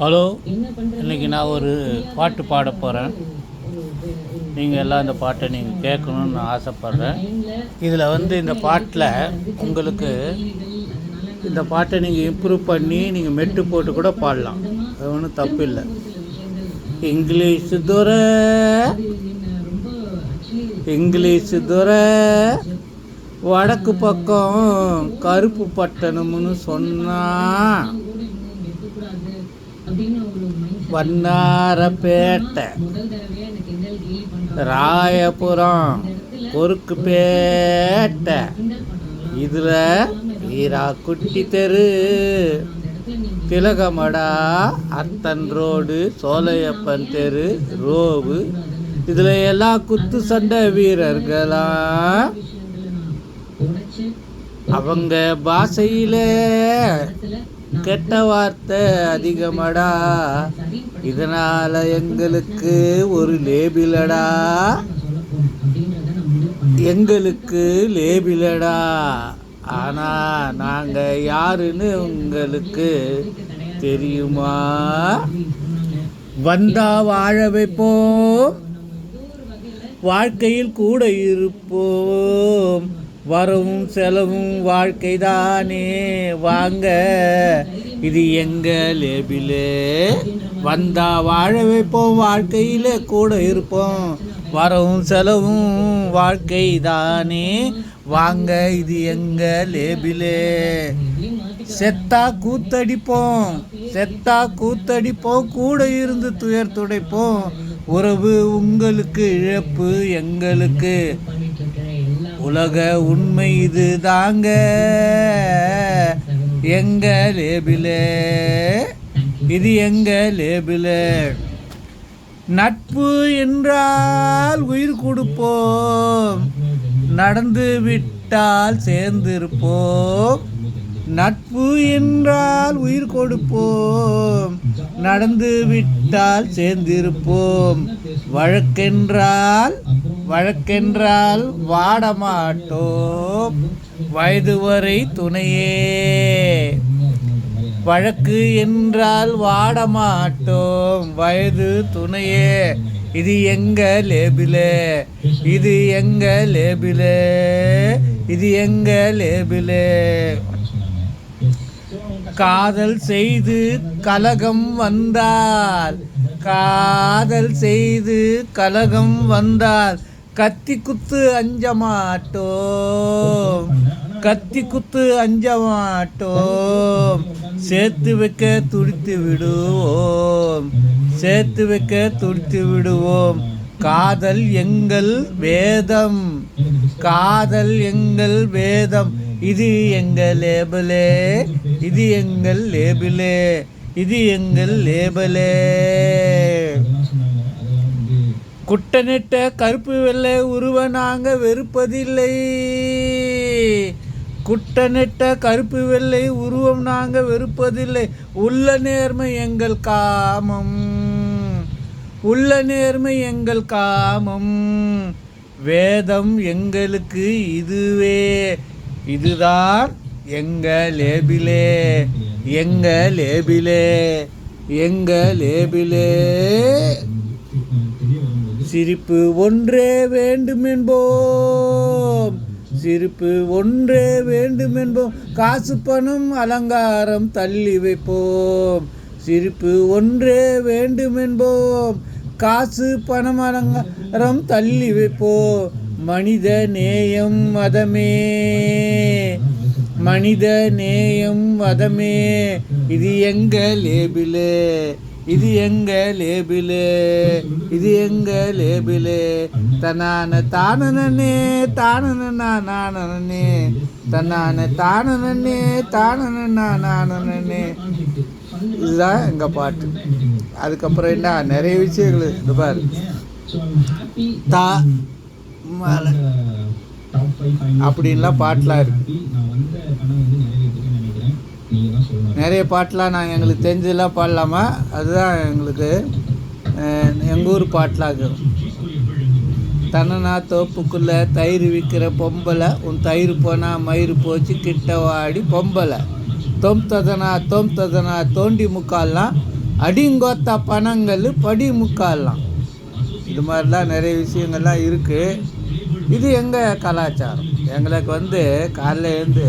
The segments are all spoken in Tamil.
ஹலோ இன்னைக்கு நான் ஒரு பாட்டு பாட போகிறேன் நீங்கள் எல்லாம் இந்த பாட்டை நீங்கள் கேட்கணும்னு நான் ஆசைப்பட்றேன். இதில் வந்து இந்த பாட்டில் உங்களுக்கு இந்த பாட்டை நீங்கள் இம்ப்ரூவ் பண்ணி நீங்கள் மெட்டு போட்டு கூட பாடலாம். அது ஒன்றும் தப்பு இல்லை. இங்கிலீஷ் ஆக்சுவலி இங்கிலீஷ் துறை. வடக்கு பக்கம் கருப்பு பட்டணம்னு சொன்னா. வண்ணாரப்பேட்டை. ராயபுரம் பொறுக்குப்பேட்டை இதில் வீரா குட்டி தெரு. திலகமடா அத்தன் ரோடு சோலையப்பன் தெரு ரோவு. இதில் எல்லா குத்து சண்டை வீரர்களாம் அவங்க பாஷையில கெட்ட வார்த்தை அதிகமடா. இதனால எங்களுக்கு ஒரு லேபிலடா எங்களுக்கு லேபிலடா ஆனா நாங்க யாருன்னு உங்களுக்கு தெரியுமா? வந்தா வாழ வைப்போம். வாழ்க்கையில் கூட இருப்போம். வரவும் செலவும் வாழ்க்கைதானே. வாங்க. இது எங்க லேபிலே வந்தா வாழ வைப்போம் வாழ்க்கையில கூட இருப்போம். வரவும் செலவும் வாழ்க்கை தானே வாங்க இது எங்க லேபிலே செத்தா கூத்தடிப்போம். செத்தா கூத்தடிப்போம் கூட இருந்து துயர் துடைப்போம். உறவு உங்களுக்கு இழப்பு எங்களுக்கு. உலக உண்மை இது தாங்க. எங்க லேபிலே இது எங்க லேபிலே நட்பு என்றால் உயிர் கொடுப்போம். நடந்து விட்டால் சேர்ந்திருப்போம். நட்பு என்றால் உயிர் கொடுப்போம். நடந்து விட்டால் சேர்ந்திருப்போம். வழக்கென்றால் வழக்கென்றால் வாடமாட்டோம். வயது வரை துணையே. வழக்கு என்றால் வாடமாட்டோம். வயது துணையே. இது எங்க லேபிலே இது எங்க லேபிலே இது எங்க லேபிலே காதல் செய்து கலகம் வந்தால் காதல் செய்து கலகம் வந்தால் கத்தி குத்து அஞ்ச மாட்டோம். கத்தி குத்து அஞ்ச மாட்டோம். சேர்த்து வைக்க துடித்து விடுவோம். சேர்த்து வைக்க துடித்து விடுவோம். காதல் எங்கள் வேதம். காதல் எங்கள் வேதம். இது எங்கள் லேபிளே. இது எங்கள் லேபிளே. இது எங்கள் லேபிளே. குட்டனிட்ட கருப்பு வெள்ளை உருவ நாங்க வெறுப்பதில்லை. குட்டனிட்ட கருப்பு வெள்ளை உருவம் நாங்க வெறுப்பதில்லை. உள்ள நேர்மை எங்கள் காமம். உள்ள நேர்மை எங்கள் காமம். வேதம் எங்களுக்கு இதுவே. இதுதான் எங்க லேபிலே எங்க லேபிலே எங்க லேபிலே சிரிப்பு ஒன்றே வேண்டுமென்போம். சிரிப்பு ஒன்றே வேண்டுமென்போம். காசு பணம் அலங்காரம் தள்ளி வைப்போம். சிரிப்பு ஒன்றே வேண்டுமென்போம். காசு பணம் அலங்காரம் தள்ளி வைப்போம். மனித நேயம் மதமே. மனித நேயம் மதமே. இது எங்க லேபிலே இது எங்க லேபிலே இது எங்க லேபிலே தன்னான தானனே தானனா நானனே தன்னான தானனே தானனா நானனே இதுதான் எங்கள் பாட்டு. அதுக்கப்புறம் என்ன? நிறைய விஷயங்கள் இது பாரு. தா அப்படின்லாம் பாட்டெலாம் இருக்கு. நிறைய பாட்டெலாம் நான் எங்களுக்கு தெரிஞ்சதெல்லாம் பாடலாமா? அதுதான் எங்களுக்கு எங்கள் ஊர் பாட்டெலாம் இருக்குது தன்னனா தோப்புக்குள்ளே தயிர் விற்கிற பொம்பளை உன் தயிர் போனால் மயிறு போச்சு கிட்ட வாடி பொம்பளை. தொம் ததனா தொம் ததனா தோண்டி முக்கால்லாம் அடிங்கொத்த பணங்கள் படி முக்கால்லாம். இது மாதிரிலாம் நிறைய விஷயங்கள்லாம் இருக்குது இது எங்கள் கலாச்சாரம்? எங்களுக்கு வந்து காலைல எழுந்து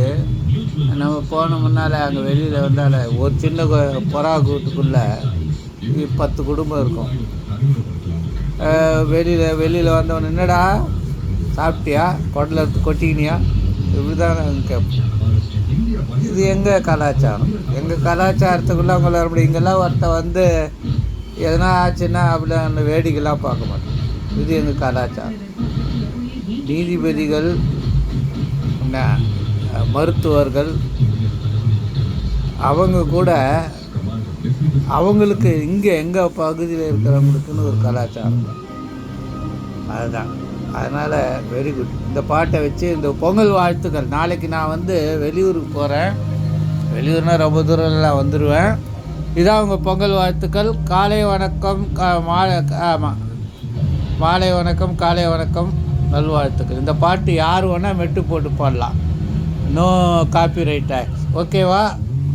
நம்ம போன முன்னால் அங்கே வெளியில் வந்தால் ஒரு சின்ன புறா கூட்டுக்குள்ளே பத்து குடும்பம் இருக்கும். வெளியில் வெளியில் வந்தவன் என்னடா? சாப்பிட்டியா? குடல எடுத்து கொட்டிக்கினியா? இப்படி தான் கேட்போம் இது எங்கள் கலாச்சாரம்? எங்கள் கலாச்சாரத்துக்குள்ளே அவங்கள அப்படி இங்கெல்லாம் ஒருத்தன் வந்து எதனா ஆச்சுன்னா அப்படி அந்த வேடிக்கைலாம் பார்க்க மாட்டோம் இது எங்கள் கலாச்சாரம்? நீதிபதிகள் என்ன, மருத்துவர்கள் அவங்க கூட அவங்களுக்கு இங்கே எங்கள் பகுதியில் இருக்கிறவங்களுக்குன்னு ஒரு கலாச்சாரம் அதுதான். அதனால் வெரி குட் இந்த பாட்டை வச்சு இந்த பொங்கல் வாழ்த்துக்கள். நாளைக்கு நான் வந்து வெளியூருக்கு போகிறேன் வெளியூர்னால் ரொம்ப தூரம்லாம் வந்துடுவேன் இதான் உங்கள் பொங்கல் வாழ்த்துக்கள். காலை வணக்கம். கா மாலை ஆமாம் மாலை வணக்கம் காலை வணக்கம். நல்வாழ்த்துக்கள். இந்த பாட்டு யார் வேணால் மெட்டு போட்டு பாடலாம். நோ காப்பி ரைட் ஓகேவா